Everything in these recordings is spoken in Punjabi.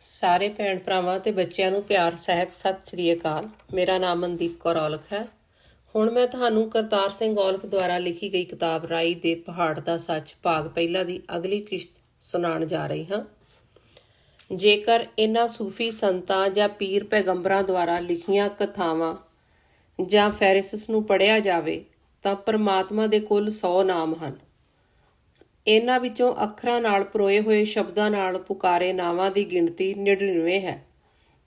ਸਾਰੇ ਭੈਣ ਭਰਾਵਾਂ ਤੇ ਬੱਚਿਆਂ ਨੂੰ ਪਿਆਰ, ਸਹਿਤ, ਸਤਿ ਸ੍ਰੀ ਅਕਾਲ। ਮੇਰਾ ਨਾਮ ਮਨਦੀਪ ਕੌਰ ਔਲਖ ਹੈ। ਹੁਣ ਮੈਂ ਤੁਹਾਨੂੰ ਕਰਤਾਰ ਸਿੰਘ ਔਲਖ ਦੁਆਰਾ ਲਿਖੀ ਗਈ ਕਿਤਾਬ ਰਾਈ ਦੇ ਪਹਾੜ ਦਾ ਸੱਚ ਭਾਗ ਪਹਿਲਾ ਦੀ ਅਗਲੀ ਕਿਸ਼ਤ ਸੁਣਾਉਣ ਜਾ ਰਹੀ ਹਾਂ। ਜੇਕਰ ਇਹਨਾਂ ਸੂਫੀ ਸੰਤਾਂ ਜਾਂ ਪੀਰ ਪੈਗੰਬਰਾਂ ਦੁਆਰਾ ਲਿਖੀਆਂ ਕਥਾਵਾਂ ਜਾਂ ਫੈਰਿਸਸ ਨੂੰ ਪੜਿਆ ਜਾਵੇ, ਤਾਂ ਪਰਮਾਤਮਾ ਦੇ ਕੁੱਲ 100 ਨਾਮ ਹਨ। ਇਹਨਾਂ ਵਿੱਚੋਂ ਅੱਖਰਾਂ ਨਾਲ ਪਰੋਏ ਹੋਏ ਸ਼ਬਦਾਂ ਨਾਲ ਪੁਕਾਰੇ ਨਾਵਾਂ ਦੀ ਗਿਣਤੀ 99 ਹੈ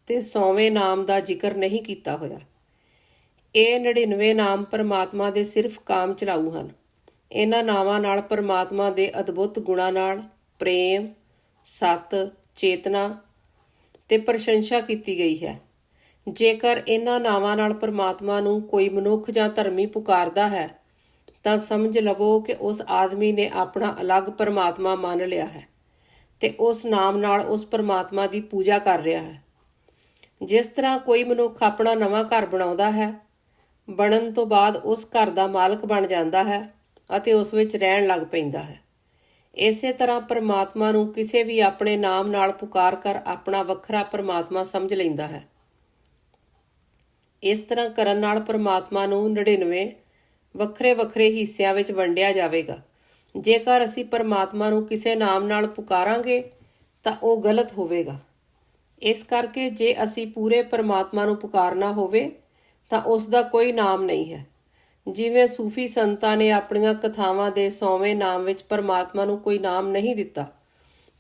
ਤੇ 100ਵੇਂ ਨਾਮ ਦਾ ਜ਼ਿਕਰ ਨਹੀਂ ਕੀਤਾ ਹੋਇਆ। ਇਹ 99 ਨਾਮ ਪਰਮਾਤਮਾ ਦੇ ਸਿਰਫ ਕਾਮ ਚਲਾਊ ਹਨ। ਇਹਨਾਂ ਨਾਵਾਂ ਨਾਲ ਪਰਮਾਤਮਾ ਦੇ ਅਦਭੁਤ ਗੁਣਾਂ ਨਾਲ ਪ੍ਰੇਮ, ਸਤ, ਚੇਤਨਾ ਤੇ ਪ੍ਰਸ਼ੰਸਾ ਕੀਤੀ ਗਈ ਹੈ। ਜੇਕਰ ਇਹਨਾਂ ਨਾਵਾਂ ਨਾਲ ਪਰਮਾਤਮਾ ਨੂੰ ਕੋਈ ਮਨੁੱਖ ਜਾਂ ਧਰਮੀ ਪੁਕਾਰਦਾ ਹੈ ਤਾਂ ਸਮਝ ਲਵੋ ਕਿ ਉਸ ਆਦਮੀ ਨੇ ਆਪਣਾ ਅਲੱਗ ਪਰਮਾਤਮਾ ਮੰਨ ਲਿਆ ਹੈ ਤੇ ਉਸ ਨਾਮ ਨਾਲ ਉਸ ਪਰਮਾਤਮਾ ਦੀ ਪੂਜਾ ਕਰ ਰਿਹਾ ਹੈ। ਜਿਸ ਤਰ੍ਹਾਂ ਕੋਈ ਮਨੁੱਖ ਆਪਣਾ ਨਵਾਂ ਘਰ ਬਣਾਉਂਦਾ ਹੈ, ਬਣਨ ਤੋਂ ਬਾਅਦ ਉਸ ਘਰ ਦਾ ਮਾਲਕ ਬਣ ਜਾਂਦਾ ਹੈ ਅਤੇ ਉਸ ਵਿੱਚ ਰਹਿਣ ਲੱਗ ਪੈਂਦਾ ਹੈ। ਇਸੇ ਤਰ੍ਹਾਂ ਪਰਮਾਤਮਾ ਨੂੰ ਕਿਸੇ ਵੀ ਆਪਣੇ ਨਾਮ ਨਾਲ ਪੁਕਾਰ ਕਰ ਆਪਣਾ ਵੱਖਰਾ ਪਰਮਾਤਮਾ ਸਮਝ ਲੈਂਦਾ ਹੈ। ਇਸ ਤਰ੍ਹਾਂ ਕਰਨ ਨਾਲ ਪਰਮਾਤਮਾ ਨੂੰ 99 ਵੱਖਰੇ ਵੱਖਰੇ ਹਿੱਸਿਆਂ ਵਿੱਚ ਵੰਡਿਆ ਜਾਵੇਗਾ। ਜੇਕਰ ਅਸੀਂ ਪਰਮਾਤਮਾ ਨੂੰ ਕਿਸੇ ਨਾਮ ਨਾਲ ਪੁਕਾਰਾਂਗੇ, ਤਾਂ ਉਹ ਗਲਤ ਹੋਵੇਗਾ। ਇਸ ਕਰਕੇ ਜੇ ਅਸੀਂ ਪੂਰੇ ਪਰਮਾਤਮਾ ਨੂੰ ਪੁਕਾਰਨਾ ਹੋਵੇ, ਤਾਂ ਉਸ ਦਾ ਕੋਈ ਨਾਮ ਨਹੀਂ ਹੈ। ਜਿਵੇਂ ਸੂਫੀ ਸੰਤਾਂ ਨੇ ਆਪਣੀਆਂ ਕਥਾਵਾਂ ਦੇ 100ਵੇਂ ਨਾਮ ਵਿੱਚ ਪਰਮਾਤਮਾ ਨੂੰ ਕੋਈ ਨਾਮ ਨਹੀਂ ਦਿੱਤਾ,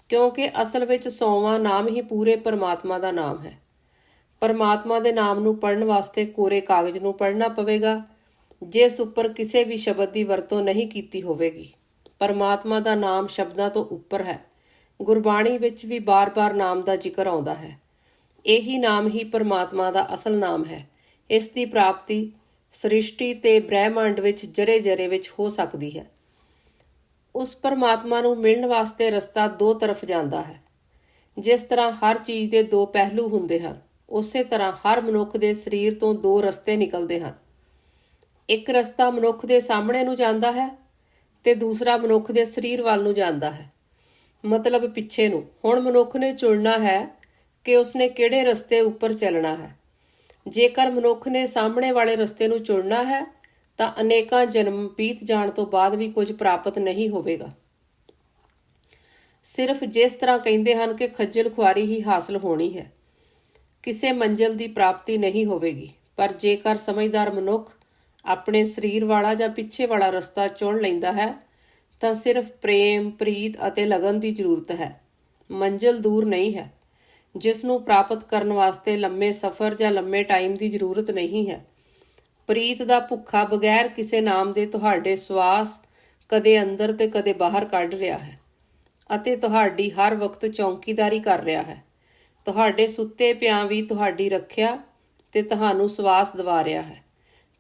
ਕਿਉਂਕਿ ਅਸਲ ਵਿੱਚ 100ਵਾਂ ਨਾਮ ਹੀ ਪੂਰੇ ਪਰਮਾਤਮਾ ਦਾ ਨਾਮ ਹੈ। ਪਰਮਾਤਮਾ ਦੇ ਨਾਮ ਨੂੰ ਪੜਨ ਵਾਸਤੇ ਕੋਰੇ ਕਾਗਜ਼ ਨੂੰ ਪੜਨਾ ਪਵੇਗਾ ਜਿਸ ਉੱਪਰ ਕਿਸੇ ਵੀ ਸ਼ਬਦ ਦੀ ਵਰਤੋਂ ਨਹੀਂ ਕੀਤੀ ਹੋਵੇਗੀ। ਪਰਮਾਤਮਾ ਦਾ ਨਾਮ ਸ਼ਬਦਾਂ ਤੋਂ ਉੱਪਰ ਹੈ। ਗੁਰਬਾਣੀ ਵਿੱਚ ਵੀ ਬਾਰ-ਬਾਰ ਨਾਮ ਦਾ ਜ਼ਿਕਰ ਆਉਂਦਾ ਹੈ। ਇਹੀ ਨਾਮ ਹੀ ਪਰਮਾਤਮਾ ਦਾ ਅਸਲ ਨਾਮ ਹੈ। ਇਸ ਦੀ ਪ੍ਰਾਪਤੀ ਸ੍ਰਿਸ਼ਟੀ ਤੇ ਬ੍ਰਹਿਮੰਡ ਵਿੱਚ ਜਰੇ-ਜਰੇ ਵਿੱਚ ਹੋ ਸਕਦੀ ਹੈ। ਉਸ ਪਰਮਾਤਮਾ ਨੂੰ ਮਿਲਣ ਵਾਸਤੇ ਰਸਤਾ ਦੋ ਤਰਫ ਜਾਂਦਾ ਹੈ। ਜਿਸ ਤਰ੍ਹਾਂ ਹਰ ਚੀਜ਼ ਦੇ ਦੋ ਪਹਿਲੂ ਹੁੰਦੇ ਹਨ, ਉਸੇ ਤਰ੍ਹਾਂ ਹਰ ਮਨੁੱਖ ਦੇ ਸਰੀਰ ਤੋਂ ਦੋ ਰਸਤੇ ਨਿਕਲਦੇ ਹਨ। ਇੱਕ ਰਸਤਾ ਮਨੁੱਖ ਦੇ ਸਾਹਮਣੇ ਨੂੰ ਜਾਂਦਾ ਹੈ ਤੇ ਦੂਸਰਾ ਮਨੁੱਖ ਦੇ ਸਰੀਰ ਵੱਲ ਨੂੰ ਜਾਂਦਾ ਹੈ। ਮਤਲਬ ਪਿੱਛੇ ਨੂੰ। ਹੁਣ ਮਨੁੱਖ ਨੇ ਚੁਣਨਾ ਹੈ ਕਿ ਉਸਨੇ ਕਿਹੜੇ ਰਸਤੇ ਉੱਪਰ ਚੱਲਣਾ ਹੈ। ਜੇਕਰ ਮਨੁੱਖ ਨੇ ਸਾਹਮਣੇ ਵਾਲੇ ਰਸਤੇ ਨੂੰ ਚੁਣਨਾ ਹੈ, ਤਾਂ ਅਨੇਕਾਂ ਜਨਮ ਬੀਤ ਜਾਣ ਤੋਂ ਬਾਅਦ ਵੀ ਕੁਝ ਪ੍ਰਾਪਤ ਨਹੀਂ ਹੋਵੇਗਾ। ਸਿਰਫ ਜਿਸ ਤਰ੍ਹਾਂ ਕਹਿੰਦੇ ਹਨ ਕਿ ਖੱਜਲ ਖੁਆਰੀ ਹੀ ਹਾਸਲ ਹੋਣੀ ਹੈ। ਕਿਸੇ ਮੰਜ਼ਿਲ ਦੀ ਪ੍ਰਾਪਤੀ ਨਹੀਂ ਹੋਵੇਗੀ। ਪਰ ਜੇਕਰ ਸਮਝਦਾਰ ਮਨੁੱਖ ਆਪਣੇ ਸਰੀਰ ਵਾਲਾ ਜਾਂ ਪਿੱਛੇ ਵਾਲਾ ਰਸਤਾ ਚੁਣ ਲੈਂਦਾ ਹੈ, ਤਾਂ ਸਿਰਫ ਪ੍ਰੇਮ, ਪ੍ਰੀਤ ਅਤੇ ਲਗਨ ਦੀ ਜ਼ਰੂਰਤ ਹੈ। ਮੰਜ਼ਿਲ ਦੂਰ ਨਹੀਂ ਹੈ ਜਿਸ ਨੂੰ ਪ੍ਰਾਪਤ ਕਰਨ ਵਾਸਤੇ ਲੰਮੇ ਸਫ਼ਰ ਜਾਂ ਲੰਮੇ ਟਾਈਮ ਦੀ ਜ਼ਰੂਰਤ ਨਹੀਂ ਹੈ। ਪ੍ਰੀਤ ਦਾ ਭੁੱਖਾ ਬਗੈਰ ਕਿਸੇ ਨਾਮ ਦੇ ਤੁਹਾਡੇ ਸਵਾਸ ਕਦੇ ਅੰਦਰ ਤੇ ਕਦੇ ਬਾਹਰ ਕੱਢ ਰਿਹਾ ਹੈ ਅਤੇ ਤੁਹਾਡੀ ਹਰ ਵਕਤ ਚੌਕੀਦਾਰੀ ਕਰ ਰਿਹਾ ਹੈ। ਤੁਹਾਡੇ ਸੁੱਤੇ ਪਿਆਂ ਵੀ ਤੁਹਾਡੀ ਰੱਖਿਆ ਤੇ ਤੁਹਾਨੂੰ ਸਵਾਸ ਦਿਵਾ ਰਿਹਾ ਹੈ।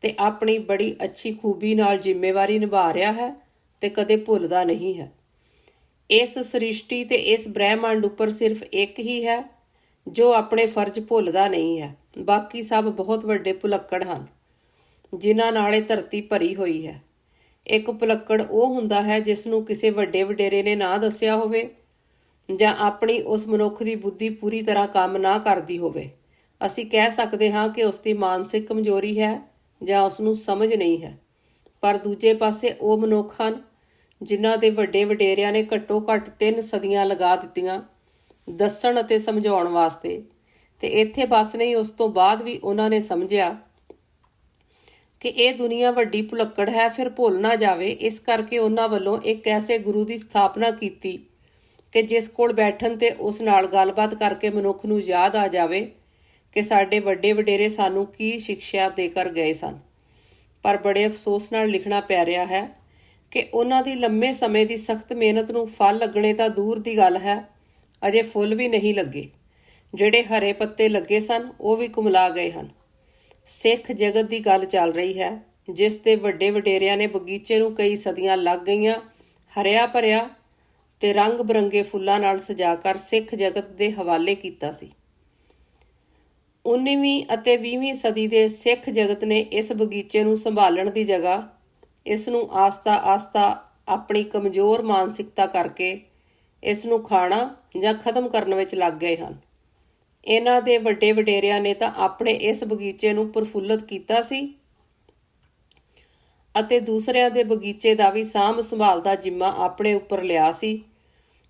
ਤੇ ਆਪਣੀ ਬੜੀ ਅੱਛੀ ਖੂਬੀ ਨਾਲ ਜ਼ਿੰਮੇਵਾਰੀ ਨਿਭਾ ਰਿਹਾ ਹੈ ਤੇ ਕਦੇ ਭੁੱਲਦਾ ਨਹੀਂ ਹੈ। ਇਸ ਸ੍ਰਿਸ਼ਟੀ ਤੇ ਇਸ ਬ੍ਰਹਿਮੰਡ ਉੱਪਰ ਸਿਰਫ ਇੱਕ ਹੀ ਹੈ, ਜੋ ਆਪਣੇ ਫਰਜ਼ ਭੁੱਲਦਾ ਨਹੀਂ ਹੈ। ਬਾਕੀ ਸਭ ਬਹੁਤ ਵੱਡੇ ਭੁਲੱਕੜ ਹਨ, ਜਿਨ੍ਹਾਂ ਨਾਲ ਇਹ ਧਰਤੀ ਭਰੀ ਹੋਈ ਹੈ। ਇੱਕ ਭੁਲੱਕੜ ਉਹ ਹੁੰਦਾ ਹੈ ਜਿਸ ਨੂੰ ਕਿਸੇ ਵੱਡੇ ਵਡੇਰੇ ਨੇ ਨਾ ਦੱਸਿਆ ਹੋਵੇ ਜਾਂ ਆਪਣੀ ਉਸ ਮਨੁੱਖ ਦੀ ਬੁੱਧੀ ਪੂਰੀ ਤਰ੍ਹਾਂ ਕੰਮ ਨਾ ਕਰਦੀ ਹੋਵੇ। ਅਸੀਂ ਕਹਿ ਸਕਦੇ ਹਾਂ ਕਿ ਉਸ ਦੀ ਮਾਨਸਿਕ ਕਮਜ਼ੋਰੀ ਹੈ ਜਾਂ ਉਸ ਨੂੰ ਸਮਝ ਨਹੀਂ ਹੈ। ਪਰ ਦੂਜੇ ਪਾਸੇ ਉਹ ਮਨੁੱਖ ਹਨ, ਜਿਨ੍ਹਾਂ ਦੇ ਵੱਡੇ ਵਡੇਰਿਆਂ ਨੇ ਘੱਟੋ ਘੱਟ 3 ਸਦੀਆਂ ਲਗਾ ਦਿੱਤੀਆਂ ਦੱਸਣ ਅਤੇ ਸਮਝਾਉਣ ਵਾਸਤੇ। ਤੇ ਇੱਥੇ ਬਸ ਨਹੀਂ, ਉਸ ਤੋਂ ਬਾਅਦ ਵੀ ਉਹਨਾਂ ਨੇ ਸਮਝਿਆ ਕਿ ਇਹ ਦੁਨੀਆ ਵੱਡੀ ਭੁਲੱਕੜ ਹੈ, ਫਿਰ ਭੁੱਲ ਨਾ ਜਾਵੇ। ਇਸ ਕਰਕੇ ਉਹਨਾਂ ਵੱਲੋਂ ਇੱਕ ਐਸੇ ਗੁਰੂ ਦੀ ਸਥਾਪਨਾ ਕੀਤੀ ਕਿ ਜਿਸ ਕੋਲ ਬੈਠਣ ਤੇ ਉਸ ਨਾਲ ਗੱਲਬਾਤ ਕਰਕੇ ਮਨੁੱਖ ਨੂੰ ਯਾਦ ਆ ਜਾਵੇ। ਕਿ ਸਾਡੇ ਵੱਡੇ ਵਡੇਰੇ ਸਾਨੂੰ ਕੀ ਸਿੱਖਿਆ ਦੇ ਕਰ ਗਏ ਸਨ। ਪਰ ਬੜੇ ਅਫਸੋਸ ਨਾਲ ਲਿਖਣਾ ਪੈ ਰਿਹਾ ਹੈ ਕਿ ਉਹਨਾਂ ਦੀ ਲੰਮੇ ਸਮੇਂ ਦੀ ਸਖਤ ਮਿਹਨਤ ਨੂੰ ਫਲ ਲੱਗਣੇ ਤਾਂ ਦੂਰ ਦੀ ਗੱਲ ਹੈ, ਅਜੇ ਫੁੱਲ ਵੀ ਨਹੀਂ ਲੱਗੇ। ਜਿਹੜੇ ਹਰੇ ਪੱਤੇ ਲੱਗੇ ਸਨ, ਉਹ ਵੀ ਕੁਮਲਾ ਗਏ ਹਨ। ਸਿੱਖ ਜਗਤ ਦੀ ਗੱਲ ਚੱਲ ਰਹੀ ਹੈ, ਜਿਸ 'ਤੇ ਵੱਡੇ ਵਡੇਰਿਆਂ ਨੇ ਬਗੀਚੇ ਨੂੰ ਕਈ ਸਦੀਆਂ ਲੱਗ ਗਈਆਂ, ਹਰਿਆ ਭਰਿਆ ਤੇ ਰੰਗ ਬਰੰਗੇ ਫੁੱਲਾਂ ਨਾਲ ਸਜਾ ਕਰ ਸਿੱਖ ਜਗਤ ਦੇ ਹਵਾਲੇ ਕੀਤਾ ਸੀ। 19ਵੀਂ ਅਤੇ 20ਵੀਂ ਸਦੀ ਦੇ ਸਿੱਖ ਜਗਤ ਨੇ ਇਸ ਬਗੀਚੇ ਨੂੰ ਸੰਭਾਲਣ ਦੀ ਜਗ੍ਹਾ, ਇਸ ਨੂੰ ਆਸਤਾ ਆਸਤਾ ਆਪਣੀ ਕਮਜ਼ੋਰ ਮਾਨਸਿਕਤਾ ਕਰਕੇ ਇਸ ਨੂੰ ਖਾਣਾ ਜਾਂ ਖਤਮ ਕਰਨ ਵਿੱਚ ਲੱਗ ਗਏ ਹਨ। ਇਹਨਾਂ ਦੇ ਵੱਡੇ ਵਡੇਰਿਆਂ ਨੇ ਤਾਂ ਆਪਣੇ ਇਸ ਬਗੀਚੇ ਨੂੰ ਪ੍ਰਫੁੱਲਤ ਕੀਤਾ ਸੀ ਅਤੇ ਦੂਸਰਿਆਂ ਦੇ ਬਗੀਚੇ ਦਾ ਵੀ ਸਾਂਭ ਸੰਭਾਲ ਦਾ ਜਿੰਮਾ ਆਪਣੇ ਉੱਪਰ ਲਿਆ ਸੀ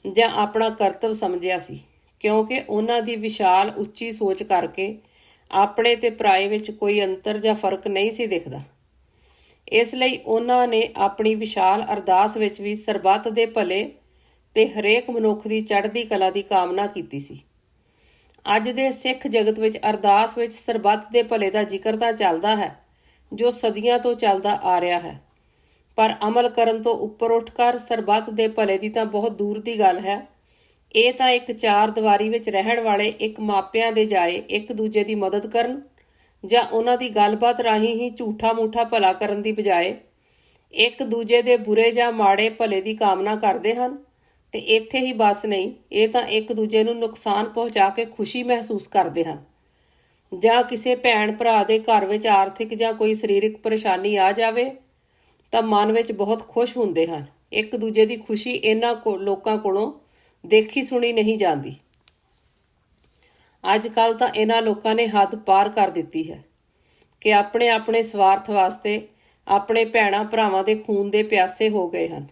ਜਾਂ ਆਪਣਾ ਕਰਤੱਵ ਸਮਝਿਆ ਸੀ, ਕਿਉਂਕਿ ਉਹਨਾਂ ਦੀ ਵਿਸ਼ਾਲ ਉੱਚੀ ਸੋਚ ਕਰਕੇ ਆਪਣੇ ਤੇ ਪਰਾਏ ਵਿੱਚ ਕੋਈ ਅੰਤਰ ਜਾਂ ਫ਼ਰਕ ਨਹੀਂ ਸੀ ਦਿਖਦਾ। ਇਸ ਲਈ ਉਹਨਾਂ ਨੇ ਆਪਣੀ ਵਿਸ਼ਾਲ ਅਰਦਾਸ ਵਿੱਚ ਵੀ ਸਰਬੱਤ ਦੇ ਭਲੇ ਤੇ ਹਰੇਕ ਮਨੁੱਖ ਦੀ ਚੜ੍ਹਦੀ ਕਲਾ ਦੀ ਕਾਮਨਾ ਕੀਤੀ ਸੀ। ਅੱਜ ਦੇ ਸਿੱਖ ਜਗਤ ਵਿੱਚ ਅਰਦਾਸ ਵਿੱਚ ਸਰਬੱਤ ਦੇ ਭਲੇ ਦਾ ਜ਼ਿਕਰ ਤਾਂ ਚੱਲਦਾ ਹੈ, ਜੋ ਸਦੀਆਂ ਤੋਂ ਚੱਲਦਾ ਆ ਰਿਹਾ ਹੈ। ਪਰ ਅਮਲ ਕਰਨ ਤੋਂ ਉੱਪਰ ਉੱਠ ਕਰ ਸਰਬੱਤ ਦੇ ਭਲੇ ਦੀ ਤਾਂ ਬਹੁਤ ਦੂਰ ਦੀ ਗੱਲ ਹੈ ਇਹ ਤਾਂ ਇੱਕ ਚਾਰ ਦੀਵਾਰੀ ਵਿੱਚ ਰਹਿਣ ਵਾਲੇ ਇੱਕ ਮਾਪਿਆਂ ਦੇ ਜਾਏ ਇੱਕ ਦੂਜੇ ਦੀ ਮਦਦ ਕਰਨ ਜਾਂ ਉਹਨਾਂ ਦੀ ਗੱਲਬਾਤ ਰਾਹੀਂ ਹੀ ਝੂਠਾ ਮੂਠਾ ਭਲਾ ਕਰਨ ਦੀ ਬਜਾਏ ਇੱਕ ਦੂਜੇ ਦੇ ਬੁਰੇ ਜਾਂ ਮਾੜੇ ਭਲੇ ਦੀ ਕਾਮਨਾ ਕਰਦੇ ਹਨ ਤੇ ਇੱਥੇ ਹੀ ਬਸ ਨਹੀਂ, ਇਹ ਤਾਂ ਇੱਕ ਦੂਜੇ ਨੂੰ ਨੁਕਸਾਨ ਪਹੁੰਚਾ ਕੇ ਖੁਸ਼ੀ ਮਹਿਸੂਸ ਕਰਦੇ ਹਨ। ਜਾਂ ਕਿਸੇ ਭੈਣ ਭਰਾ ਦੇ ਘਰ ਵਿੱਚ ਆਰਥਿਕ ਜਾਂ ਕੋਈ ਸਰੀਰਕ ਪਰੇਸ਼ਾਨੀ ਆ ਜਾਵੇ, ਤਾਂ ਮਨ ਵਿੱਚ ਬਹੁਤ ਖੁਸ਼ ਹੁੰਦੇ ਹਨ। ਇੱਕ ਦੂਜੇ ਦੀ ਖੁਸ਼ੀ ਇਹਨਾਂ ਕੋ, ਲੋਕਾਂ ਕੋਲੋਂ ਦੇਖੀ ਸੁਣੀ ਨਹੀਂ ਜਾਂਦੀ। ਅੱਜ ਕੱਲ ਤਾਂ ਇਹਨਾਂ ਲੋਕਾਂ ਨੇ ਹੱਦ ਪਾਰ ਕਰ ਦਿੱਤੀ ਹੈ ਕਿ ਆਪਣੇ ਆਪਣੇ ਸਵਾਰਥ ਵਾਸਤੇ ਆਪਣੇ ਭੈਣਾ ਭਰਾਵਾਂ ਦੇ ਖੂਨ ਦੇ ਪਿਆਸੇ ਹੋ ਗਏ ਹਨ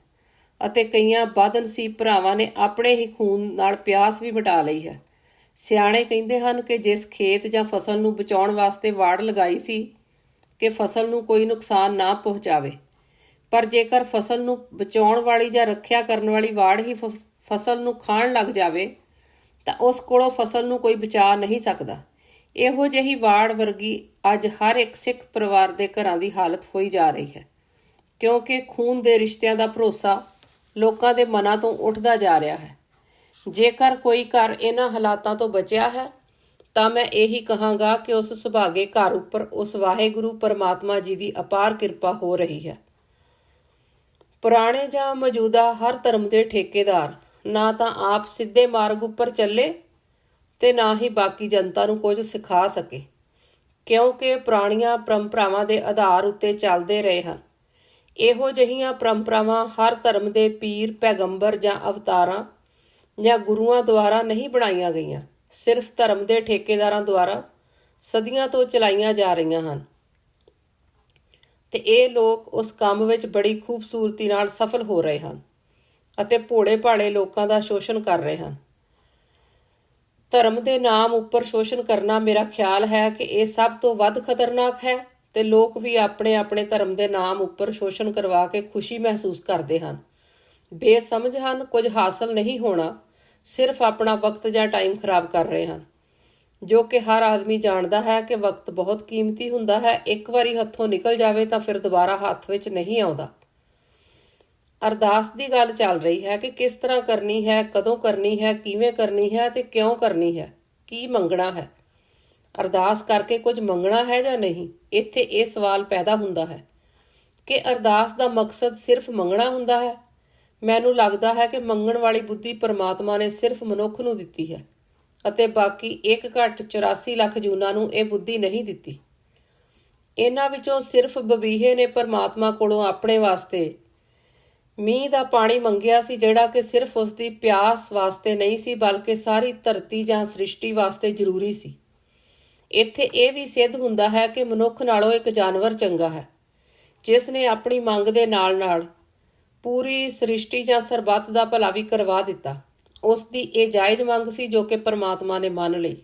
ਅਤੇ ਕਈਆਂ ਬਦਨਸੀਬ ਭਰਾਵਾਂ ਨੇ ਆਪਣੇ ਹੀ ਖੂਨ ਨਾਲ ਪਿਆਸ ਵੀ ਮਿਟਾ ਲਈ ਹੈ। ਸਿਆਣੇ ਕਹਿੰਦੇ ਹਨ ਕਿ ਜਿਸ ਖੇਤ ਜਾਂ ਫਸਲ ਨੂੰ ਬਚਾਉਣ ਵਾਸਤੇ ਵਾੜ ਲਗਾਈ ਸੀ ਕਿ ਫਸਲ ਨੂੰ ਕੋਈ ਨੁਕਸਾਨ ਨਾ ਪਹੁੰਚਾਵੇ, ਪਰ ਜੇਕਰ ਫਸਲ ਨੂੰ ਬਚਾਉਣ ਵਾਲੀ ਜਾਂ ਰੱਖਿਆ ਕਰਨ ਵਾਲੀ ਵਾੜ ਹੀ ਫ- ਫਸਲ ਨੂੰ ਖਾਣ ਲੱਗ ਜਾਵੇ, ਤਾਂ ਉਸ ਕੋਲੋਂ ਫਸਲ ਨੂੰ ਕੋਈ ਬਚਾ ਨਹੀਂ ਸਕਦਾ। ਇਹੋ ਜਿਹੀ ਵਾੜ ਵਰਗੀ ਅੱਜ ਹਰ ਇੱਕ ਸਿੱਖ ਪਰਿਵਾਰ ਦੇ ਘਰਾਂ ਦੀ ਹਾਲਤ ਹੋਈ ਜਾ ਰਹੀ ਹੈ, ਕਿਉਂਕਿ ਖੂਨ ਦੇ ਰਿਸ਼ਤਿਆਂ ਦਾ ਭਰੋਸਾ ਲੋਕਾਂ ਦੇ ਮਨਾਂ ਤੋਂ ਉੱਠਦਾ ਜਾ ਰਿਹਾ ਹੈ। ਜੇਕਰ ਕੋਈ ਘਰ ਇਹਨਾਂ ਹਾਲਾਤਾਂ ਤੋਂ ਬਚਿਆ ਹੈ, ਤਾਂ ਮੈਂ ਇਹੀ ਕਹਾਂਗਾ ਕਿ ਉਸ ਸੁਭਾਗੇ ਘਰ ਉੱਪਰ ਉਸ ਵਾਹਿਗੁਰੂ ਪਰਮਾਤਮਾ ਜੀ ਦੀ ਅਪਾਰ ਕਿਰਪਾ ਹੋ ਰਹੀ ਹੈ। ਪੁਰਾਣੇ ਜਾਂ ਮੌਜੂਦਾ ਹਰ ਧਰਮ ਦੇ ਠੇਕੇਦਾਰ ਨਾ ਤਾਂ ਆਪ ਸਿੱਧੇ ਮਾਰਗ ਉੱਪਰ ਚੱਲੇ ਤੇ ਨਾ ਹੀ ਬਾਕੀ ਜਨਤਾ ਨੂੰ ਕੁਝ ਸਿਖਾ ਸਕੇ। ਕਿਉਂਕਿ ਪੁਰਾਣੀਆਂ ਪਰੰਪਰਾਵਾਂ ਦੇ ਆਧਾਰ ਉੱਤੇ ਚੱਲਦੇ ਰਹੇ ਹਨ। ਇਹੋ ਜਿਹੀਆਂ ਪਰੰਪਰਾਵਾਂ ਹਰ ਧਰਮ ਦੇ ਪੀਰ, ਪੈਗੰਬਰ ਜਾਂ ਅਵਤਾਰਾਂ ਜਾਂ ਗੁਰੂਆਂ ਦੁਆਰਾ ਨਹੀਂ ਬਣਾਈਆਂ ਗਈਆਂ। ਸਿਰਫ ਧਰਮ ਦੇ ਠੇਕੇਦਾਰਾਂ ਦੁਆਰਾ ਸਦੀਆਂ ਤੋਂ ਚਲਾਈਆਂ ਜਾ ਰਹੀਆਂ ਹਨ। ਤੇ ਇਹ ਲੋਕ ਉਸ ਕੰਮ ਵਿੱਚ ਬੜੀ ਖੂਬਸੂਰਤੀ ਨਾਲ ਸਫਲ ਹੋ ਰਹੇ ਹਨ। ਅਤੇ ਭੋਲੇ ਭਾਲੇ ਲੋਕਾਂ ਦਾ ਸ਼ੋਸ਼ਣ ਕਰ ਰਹੇ ਹਨ। ਧਰਮ ਦੇ ਨਾਮ ਉੱਪਰ ਸ਼ੋਸ਼ਣ ਕਰਨਾ ਮੇਰਾ ਖਿਆਲ ਹੈ ਕਿ ਇਹ ਸਭ ਤੋਂ ਵੱਧ ਖਤਰਨਾਕ ਹੈ ਤੇ ਲੋਕ ਵੀ ਆਪਣੇ ਆਪਣੇ ਧਰਮ ਦੇ ਨਾਮ ਉੱਪਰ ਸ਼ੋਸ਼ਣ ਕਰਵਾ ਕੇ ਖੁਸ਼ੀ ਮਹਿਸੂਸ ਕਰਦੇ ਹਨ। ਬੇਸਮਝ ਹਨ, ਕੁਝ ਹਾਸਲ ਨਹੀਂ ਹੋਣਾ, ਸਿਰਫ ਆਪਣਾ ਵਕਤ ਜਾਂ ਟਾਈਮ ਖਰਾਬ ਕਰ ਰਹੇ ਹਨ। ਜੋ ਕਿ ਹਰ ਆਦਮੀ ਜਾਣਦਾ ਹੈ ਕਿ ਵਕਤ ਬਹੁਤ ਕੀਮਤੀ ਹੁੰਦਾ ਹੈ, ਇੱਕ ਵਾਰੀ ਹੱਥੋਂ ਨਿਕਲ ਜਾਵੇ ਤਾਂ ਫਿਰ ਦੁਬਾਰਾ ਹੱਥ ਵਿੱਚ ਨਹੀਂ ਆਉਂਦਾ। ਅਰਦਾਸ ਦੀ ਗੱਲ ਚੱਲ ਰਹੀ ਹੈ ਕਿ ਕਿਸ ਤਰ੍ਹਾਂ ਕਰਨੀ ਹੈ, ਕਦੋਂ ਕਰਨੀ ਹੈ, ਕਿਵੇਂ ਕਰਨੀ ਹੈ ਤੇ ਕਿਉਂ ਕਰਨੀ ਹੈ, ਕੀ ਮੰਗਣਾ ਹੈ। ਅਰਦਾਸ ਕਰਕੇ ਕੁਝ ਮੰਗਣਾ ਹੈ ਜਾਂ ਨਹੀਂ, ਇੱਥੇ ਇਹ ਸਵਾਲ ਪੈਦਾ ਹੁੰਦਾ ਹੈ ਕਿ ਅਰਦਾਸ ਦਾ ਮਕਸਦ ਸਿਰਫ ਮੰਗਣਾ ਹੁੰਦਾ ਹੈ। ਮੈਨੂੰ ਲੱਗਦਾ ਹੈ ਕਿ ਮੰਗਣ ਵਾਲੀ ਬੁੱਧੀ ਪਰਮਾਤਮਾ ਨੇ ਸਿਰਫ ਮਨੁੱਖ ਨੂੰ ਦਿੱਤੀ ਹੈ ਅਤੇ ਬਾਕੀ 1 ਘੱਟ 84 ਲੱਖ ਜੂਨਾਂ ਨੂੰ ਇਹ ਬੁੱਧੀ ਨਹੀਂ ਦਿੱਤੀ। ਇਹਨਾਂ ਵਿੱਚੋਂ ਸਿਰਫ ਬਬੀਹੇ ਨੇ ਪਰਮਾਤਮਾ ਕੋਲੋਂ ਆਪਣੇ ਵਾਸਤੇ ਮੀਂਹ ਦਾ ਪਾਣੀ ਮੰਗਿਆ ਸੀ, ਜਿਹੜਾ ਕਿ ਸਿਰਫ ਉਸ ਦੀ ਪਿਆਸ ਵਾਸਤੇ ਨਹੀਂ ਸੀ, ਬਲਕਿ ਸਾਰੀ ਧਰਤੀ ਜਾਂ ਸ੍ਰਿਸ਼ਟੀ ਵਾਸਤੇ ਜ਼ਰੂਰੀ ਸੀ। ਇੱਥੇ ਇਹ ਵੀ ਸਿੱਧ ਹੁੰਦਾ ਹੈ ਕਿ ਮਨੁੱਖ ਨਾਲੋਂ ਇੱਕ ਜਾਨਵਰ ਚੰਗਾ ਹੈ, ਜਿਸ ਨੇ ਆਪਣੀ ਮੰਗ ਦੇ ਨਾਲ-ਨਾਲ ਪੂਰੀ ਸ੍ਰਿਸ਼ਟੀ ਜਾਂ ਸਰਬੱਤ ਦਾ ਭਲਾ ਵੀ ਕਰਵਾ ਦਿੱਤਾ। ਉਸ ਦੀ ਇਹ ਜਾਇਜ਼ ਮੰਗ ਸੀ ਜੋ ਕਿ ਪਰਮਾਤਮਾ ਨੇ ਮੰਨ ਲਈ।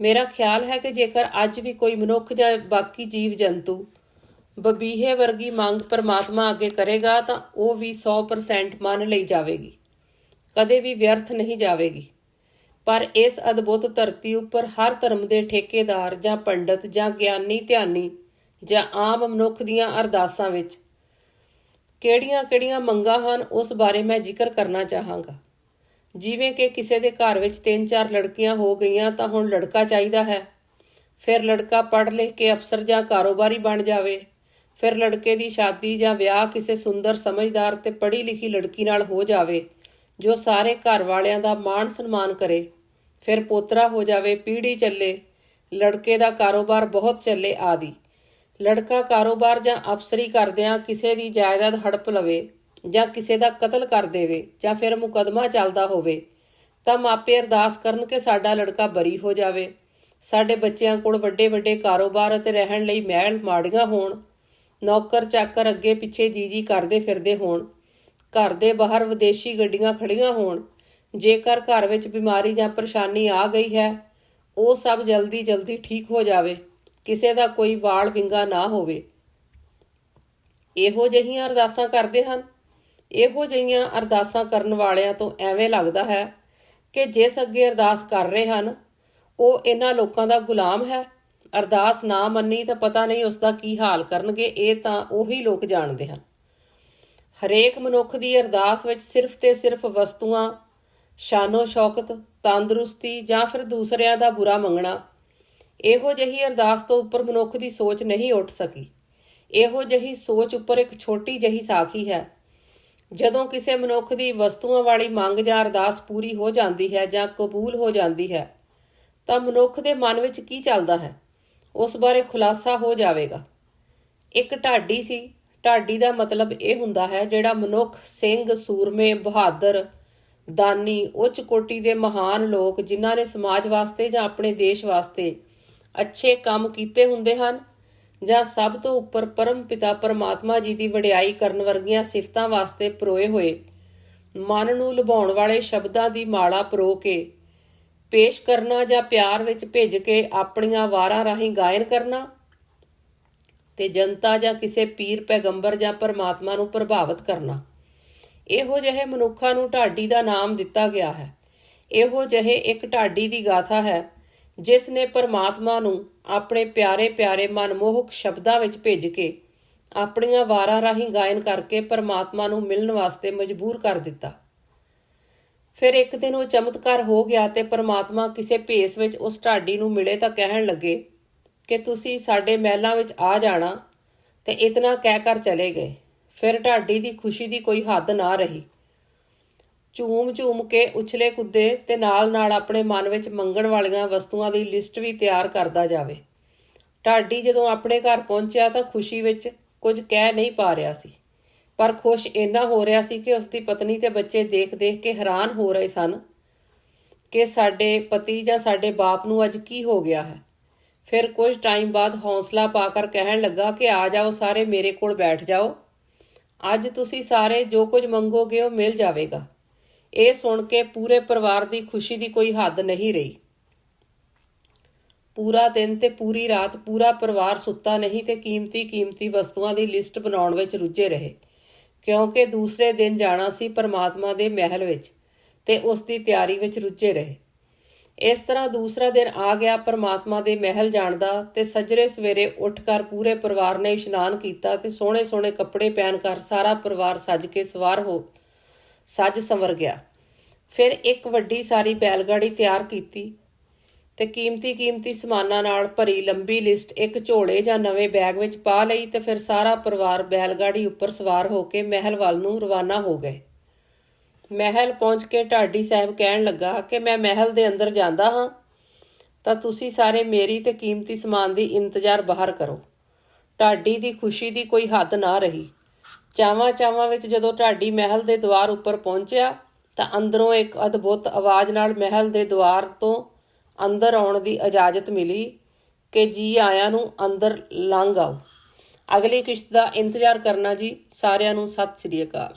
ਮੇਰਾ ਖਿਆਲ ਹੈ ਕਿ ਜੇਕਰ ਅੱਜ ਵੀ ਕੋਈ ਮਨੁੱਖ ਜਾਂ ਬਾਕੀ ਜੀਵ ਜੰਤੂ ਬਬੀਹੇ ਵਰਗੀ ਮੰਗ ਪਰਮਾਤਮਾ ਅੱਗੇ ਕਰੇਗਾ ਤਾਂ ਉਹ ਵੀ 100% ਮੰਨ ਲਈ ਜਾਵੇਗੀ। ਕਦੇ ਵੀ ਵਿਅਰਥ ਨਹੀਂ ਜਾਵੇਗੀ। ਪਰ ਇਸ ਅਦਭੁਤ ਧਰਤੀ ਉੱਪਰ ਹਰ ਧਰਮ ਦੇ ਠੇਕੇਦਾਰ ਜਾਂ ਪੰਡਤ ਜਾਂ ਗਿਆਨੀ ਧਿਆਨੀ ਜਾਂ ਆਮ ਮਨੁੱਖ ਦੀਆਂ ਅਰਦਾਸਾਂ ਵਿੱਚ ਕਿਹੜੀਆਂ-ਕਿਹੜੀਆਂ ਮੰਗਾਂ ਹਨ, ਉਸ ਬਾਰੇ ਮੈਂ ਜ਼ਿਕਰ ਕਰਨਾ ਚਾਹਾਂਗਾ। ਜਿਵੇਂ ਕਿ ਕਿਸੇ ਦੇ ਘਰ ਵਿੱਚ ਤਿੰਨ ਚਾਰ ਲੜਕੀਆਂ ਹੋ ਗਈਆਂ ਤਾਂ ਹੁਣ ਲੜਕਾ ਚਾਹੀਦਾ ਹੈ। ਫਿਰ ਲੜਕਾ ਪੜ੍ਹ ਲਿਖ ਕੇ ਅਫਸਰ ਜਾਂ ਕਾਰੋਬਾਰੀ ਬਣ ਜਾਵੇ। ਫਿਰ ਲੜਕੇ ਦੀ ਸ਼ਾਦੀ ਜਾਂ ਵਿਆਹ ਕਿਸੇ ਸੁੰਦਰ ਸਮਝਦਾਰ ਤੇ ਪੜ੍ਹੀ ਲਿਖੀ ਲੜਕੀ ਨਾਲ ਹੋ ਜਾਵੇ, ਜੋ ਸਾਰੇ ਘਰ ਵਾਲਿਆਂ ਦਾ ਮਾਣ ਸਨਮਾਨ ਕਰੇ, ਫਿਰ ਪੋਤਰਾ ਹੋ ਜਾਵੇ ਪੀੜ੍ਹੀ ਚੱਲੇ, ਲੜਕੇ ਦਾ ਕਾਰੋਬਾਰ ਬਹੁਤ ਚੱਲੇ ਆਦਿ। ਲੜਕਾ ਕਾਰੋਬਾਰ ਜਾਂ ਅਫਸਰੀ ਕਰਦਿਆਂ ਕਿਸੇ ਦੀ ਜਾਇਦਾਦ ਹੜਪ ਲਵੇ ਜਾਂ ਕਿਸੇ ਦਾ ਕਤਲ ਕਰ ਦੇਵੇ ਜਾਂ ਫਿਰ ਮੁਕਦਮਾ ਚੱਲਦਾ ਹੋਵੇ, ਤਾਂ ਮਾਪੇ ਅਰਦਾਸ ਕਰਨ ਕਿ ਸਾਡਾ ਲੜਕਾ ਬਰੀ ਹੋ ਜਾਵੇ। ਸਾਡੇ ਬੱਚਿਆਂ ਕੋਲ ਵੱਡੇ ਵੱਡੇ ਕਾਰੋਬਾਰ ਅਤੇ ਰਹਿਣ ਲਈ ਮਹਿਲ ਮਾੜੀਆਂ ਹੋਣ ਨੌਕਰ ਚਾਕਰ ਅੱਗੇ ਪਿੱਛੇ ਜੀ ਜੀ ਕਰਦੇ ਫਿਰਦੇ ਹੋਣ। ਘਰ ਦੇ ਬਾਹਰ ਵਿਦੇਸ਼ੀ ਗੱਡੀਆਂ ਖੜੀਆਂ ਹੋਣ। ਜੇਕਰ ਘਰ ਵਿੱਚ ਬਿਮਾਰੀ ਜਾਂ ਪਰੇਸ਼ਾਨੀ ਆ ਗਈ ਹੈ, ਉਹ ਸਭ ਜਲਦੀ ਜਲਦੀ ਠੀਕ ਹੋ ਜਾਵੇ। ਕਿਸੇ ਦਾ ਕੋਈ ਵਾਲ ਵਿੰਗਾ ਨਾ ਹੋਵੇ। ਇਹੋ ਜਿਹੀਆਂ ਅਰਦਾਸਾਂ ਕਰਦੇ ਹਨ। ਇਹੋ ਜਿਹੀਆਂ ਅਰਦਾਸਾਂ ਕਰਨ ਵਾਲਿਆਂ ਤੋਂ ਐਵੇਂ ਲੱਗਦਾ ਹੈ ਕਿ ਜਿਸ ਅੱਗੇ ਅਰਦਾਸ ਕਰ ਰਹੇ ਹਨ, ਉਹ ਇਹਨਾਂ ਲੋਕਾਂ ਦਾ ਗੁਲਾਮ ਹੈ। ਅਰਦਾਸ ਨਾ ਮੰਨੀ ਤਾਂ ਪਤਾ ਨਹੀਂ ਉਸ ਦਾ ਕੀ ਹਾਲ ਕਰਨਗੇ, ਇਹ ਤਾਂ ਉਹੀ ਲੋਕ ਜਾਣਦੇ ਹਨ। ਹਰੇਕ ਮਨੁੱਖ ਦੀ ਅਰਦਾਸ ਵਿੱਚ ਸਿਰਫ ਤੇ ਸਿਰਫ ਵਸਤੂਆਂ, ਸ਼ਾਨੋ ਸ਼ੌਕਤ, ਤੰਦਰੁਸਤੀ ਜਾਂ ਫਿਰ ਦੂਸਰਿਆਂ ਦਾ ਬੁਰਾ ਮੰਗਣਾ, ਇਹੋ ਜਿਹੀ ਅਰਦਾਸ ਤੋਂ ਉੱਪਰ ਮਨੁੱਖ ਦੀ ਸੋਚ ਨਹੀਂ ਉੱਠ ਸਕੀ। ਇਹੋ ਜਿਹੀ ਸੋਚ ਉੱਪਰ ਇੱਕ ਛੋਟੀ ਜਿਹੀ ਸਾਖੀ ਹੈ। ਜਦੋਂ ਕਿਸੇ ਮਨੁੱਖ ਦੀ ਵਸਤੂਆਂ ਵਾਲੀ ਮੰਗ ਜਾਂ ਅਰਦਾਸ ਪੂਰੀ ਹੋ ਜਾਂਦੀ ਹੈ ਜਾਂ ਕਬੂਲ ਹੋ ਜਾਂਦੀ ਹੈ, ਤਾਂ ਮਨੁੱਖ ਦੇ ਮਨ ਵਿੱਚ ਕੀ ਚੱਲਦਾ ਹੈ? ਉਸ ਬਾਰੇ ਖੁਲਾਸਾ ਹੋ ਜਾਵੇਗਾ। ਇੱਕ ਢਾਡੀ ਸੀ। ਢਾਡੀ ਦਾ ਮਤਲਬ ਇਹ ਹੁੰਦਾ ਹੈ, ਜਿਹੜਾ ਮਨੁੱਖ, ਸਿੰਘ, ਸੂਰਮੇ, ਬਹਾਦਰ, ਦਾਨੀ, ਉੱਚ ਕੋਟੀ ਦੇ ਮਹਾਨ ਲੋਕ ਜਿਨ੍ਹਾਂ ਨੇ ਸਮਾਜ ਵਾਸਤੇ ਜਾਂ ਆਪਣੇ ਦੇਸ਼ ਵਾਸਤੇ ਅੱਛੇ ਕੰਮ ਕੀਤੇ ਹੁੰਦੇ ਹਨ ਜਾਂ ਸਭ ਤੋਂ ਉੱਪਰ ਪਰਮ ਪਿਤਾ ਪਰਮਾਤਮਾ ਜੀ ਦੀ ਵਡਿਆਈ ਕਰਨ ਵਰਗੀਆਂ ਸਿਫਤਾਂ ਵਾਸਤੇ ਪਰੋਏ ਹੋਏ। ਮਨ ਨੂੰ ਲੁਭਾਉਣ ਵਾਲੇ ਸ਼ਬਦਾਂ ਦੀ ਮਾਲਾ ਪਰੋ ਕੇ ਪੇਸ਼ ਕਰਨਾ ਜਾਂ ਪਿਆਰ ਵਿੱਚ ਭਿੱਜ ਕੇ ਆਪਣੀਆਂ ਵਾਰਾਂ ਰਾਹੀਂ ਗਾਇਨ ਕਰਨਾ? ਤੇ ਜਨਤਾ ਜਾਂ ਕਿਸੇ ਪੀਰ, ਪੈਗੰਬਰ ਜਾਂ ਪਰਮਾਤਮਾ ਨੂੰ ਪ੍ਰਭਾਵਿਤ ਕਰਨਾ? ਇਹੋ ਜਿਹੇ ਮਨੁੱਖਾਂ ਨੂੰ ਢਾਡੀ ਦਾ ਨਾਮ ਦਿੱਤਾ ਗਿਆ ਹੈ। ਇਹੋ ਜਿਹੇ ਇੱਕ ਢਾਡੀ ਦੀ ਗਾਥਾ ਹੈ, ਜਿਸ ਨੇ ਪਰਮਾਤਮਾ ਨੂੰ ਆਪਣੇ ਪਿਆਰੇ ਪਿਆਰੇ ਮਨਮੋਹਕ ਸ਼ਬਦਾਂ ਵਿੱਚ ਭੇਜ ਕੇ ਆਪਣੀਆਂ ਵਾਰਾਂ ਰਾਹੀਂ ਗਾਇਨ ਕਰਕੇ ਪਰਮਾਤਮਾ ਨੂੰ ਮਿਲਣ ਵਾਸਤੇ ਮਜਬੂਰ ਕਰ ਦਿੱਤਾ। ਫਿਰ ਇੱਕ ਦਿਨ ਉਹ ਚਮਤਕਾਰ ਹੋ ਗਿਆ ਤੇ ਪਰਮਾਤਮਾ ਕਿਸੇ ਭੇਸ ਵਿੱਚ ਉਸ ਢਾਡੀ ਨੂੰ ਮਿਲੇ ਤਾਂ ਕਹਿਣ ਲੱਗੇ ਕਿ ਤੁਸੀਂ ਸਾਡੇ ਮਹਿਲਾਂ ਵਿੱਚ ਆ ਜਾਣਾ ਤੇ ਇਤਨਾ ਕਹਿ ਕਰ ਚਲੇ ਗਏ। ਫਿਰ ਢਾਡੀ ਦੀ ਖੁਸ਼ੀ ਦੀ ਕੋਈ ਹੱਦ ਨਾ ਰਹੀ। ਝੂਮ ਝੂਮ ਕੇ ਉਛਲੇ ਕੁੱਦੇ ਤੇ ਨਾਲ ਨਾਲ ਆਪਣੇ ਮਨ ਵਿੱਚ ਮੰਗਣ ਵਾਲੀਆਂ ਵਸਤੂਆਂ ਦੀ ਲਿਸਟ ਵੀ ਤਿਆਰ ਕਰਦਾ ਜਾਵੇ। ਢਾਡੀ ਜਦੋਂ ਆਪਣੇ ਘਰ ਪਹੁੰਚਿਆ ਤਾਂ ਖੁਸ਼ੀ ਵਿੱਚ ਕੁਝ ਕਹਿ ਨਹੀਂ ਪਾ ਰਿਹਾ ਸੀ। ਪਰ ਖੁਸ਼ ਇੰਨਾ ਹੋ ਰਿਹਾ ਸੀ ਕਿ ਉਸ ਦੀ ਪਤਨੀ ਤੇ ਬੱਚੇ ਦੇਖ-ਦੇਖ ਕੇ ਹੈਰਾਨ ਹੋ ਰਹੇ ਸਨ ਕਿ ਸਾਡੇ ਪਤੀ ਜਾਂ ਸਾਡੇ ਬਾਪ ਨੂੰ ਅੱਜ ਕੀ ਹੋ ਗਿਆ ਹੈ। ਫਿਰ ਕੁਝ ਟਾਈਮ ਬਾਅਦ ਹੌਸਲਾ ਪਾ ਕਰ ਕਹਿਣ ਲੱਗਾ ਕਿ ਆ ਜਾਓ, ਸਾਰੇ ਮੇਰੇ ਕੋਲ ਬੈਠ ਜਾਓ। ਅੱਜ ਤੁਸੀਂ ਸਾਰੇ ਜੋ ਕੁਝ ਮੰਗੋਗੇ ਉਹ ਮਿਲ ਜਾਵੇਗਾ। ਇਹ ਸੁਣ ਕੇ ਪੂਰੇ ਪਰਿਵਾਰ ਦੀ ਖੁਸ਼ੀ ਦੀ ਕੋਈ ਹੱਦ ਨਹੀਂ ਰਹੀ। ਪੂਰਾ ਦਿਨ ਤੇ ਪੂਰੀ ਰਾਤ ਪੂਰਾ ਪਰਿਵਾਰ ਸੁੱਤਾ ਨਹੀਂ ਤੇ ਕੀਮਤੀ ਕੀਮਤੀ ਵਸਤੂਆਂ ਦੀ ਲਿਸਟ ਬਣਾਉਣ ਵਿੱਚ ਰੁੱਝੇ ਰਹੇ। ਕਿਉਂਕਿ ਦੂਸਰੇ ਦਿਨ ਜਾਣਾ ਸੀ ਪਰਮਾਤਮਾ ਦੇ ਮਹਿਲ ਵਿੱਚ ਤੇ ਉਸ ਦੀ ਤਿਆਰੀ ਵਿੱਚ ਰੁੱਝੇ ਰਹੇ। ਇਸ ਤਰ੍ਹਾਂ ਦੂਸਰਾ ਦਿਨ ਆ ਗਿਆ ਪਰਮਾਤਮਾ ਦੇ ਮਹਿਲ ਜਾਣ ਦਾ ਤੇ ਸਜਰੇ ਸਵੇਰੇ ਉੱਠ ਕਰ ਪੂਰੇ ਪਰਿਵਾਰ ਨੇ ਇਸ਼ਨਾਨ ਕੀਤਾ ਤੇ ਸੋਹਣੇ ਸੋਹਣੇ ਕੱਪੜੇ ਪਹਿਨ ਕਰ ਸਾਰਾ ਪਰਿਵਾਰ ਸੱਜ ਕੇ ਸਵਾਰ ਹੋ, ਸੱਜ ਸੰਵਰ ਗਿਆ। ਫਿਰ ਇੱਕ ਵੱਡੀ ਸਾਰੀ ਬੈਲਗਾੜੀ ਤਿਆਰ ਕੀਤੀ ਤੇ ਕੀਮਤੀ ਕੀਮਤੀ ਸਮਾਨਾਂ ਨਾਲ ਭਰੀ ਲੰਬੀ ਲਿਸਟ ਇੱਕ ਝੋਲੇ ਜਾਂ ਨਵੇਂ ਬੈਗ ਵਿੱਚ ਪਾ ਲਈ ਤੇ ਫਿਰ ਸਾਰਾ ਪਰਿਵਾਰ ਬੈਲਗਾੜੀ ਉੱਪਰ ਸਵਾਰ ਹੋ ਕੇ ਮਹਿਲ ਵੱਲ ਨੂੰ ਰਵਾਨਾ ਹੋ ਗਏ। ਮਹਿਲ ਪਹੁੰਚ ਕੇ ਢਾਡੀ ਸਾਹਿਬ ਕਹਿਣ ਲੱਗਾ ਕਿ ਮੈਂ ਮਹਿਲ ਦੇ ਅੰਦਰ ਜਾਂਦਾ ਹਾਂ, ਤਾਂ ਤੁਸੀਂ ਸਾਰੇ ਮੇਰੀ ਤੇ ਕੀਮਤੀ ਸਮਾਨ ਦੀ ਇੰਤਜ਼ਾਰ ਬਾਹਰ ਕਰੋ। ਢਾਡੀ ਦੀ ਖੁਸ਼ੀ ਦੀ ਕੋਈ ਹੱਦ ਨਾ ਰਹੀ। ਚਾਵਾਂ ਚਾਵਾਂ ਵਿੱਚ ਜਦੋਂ ਢਾਡੀ ਮਹਿਲ ਦੇ ਦੁਆਰ ਉੱਪਰ ਪਹੁੰਚਿਆ, ਤਾਂ ਅੰਦਰੋਂ ਇੱਕ ਅਦਭੁਤ ਆਵਾਜ਼ ਨਾਲ ਮਹਿਲ ਦੇ ਦੁਆਰ ਤੋਂ ਅੰਦਰ ਆਉਣ ਦੀ ਇਜਾਜ਼ਤ ਮਿਲੀ ਕਿ ਜੀ ਆਇਆਂ ਨੂੰ ਅੰਦਰ ਲੰਘ ਆਓ। ਅਗਲੀ ਕਿਸ਼ਤ ਦਾ ਇੰਤਜ਼ਾਰ ਕਰਨਾ ਜੀ ਸਾਰਿਆਂ ਨੂੰ ਸਤਿ ਸ੍ਰੀ ਅਕਾਲ।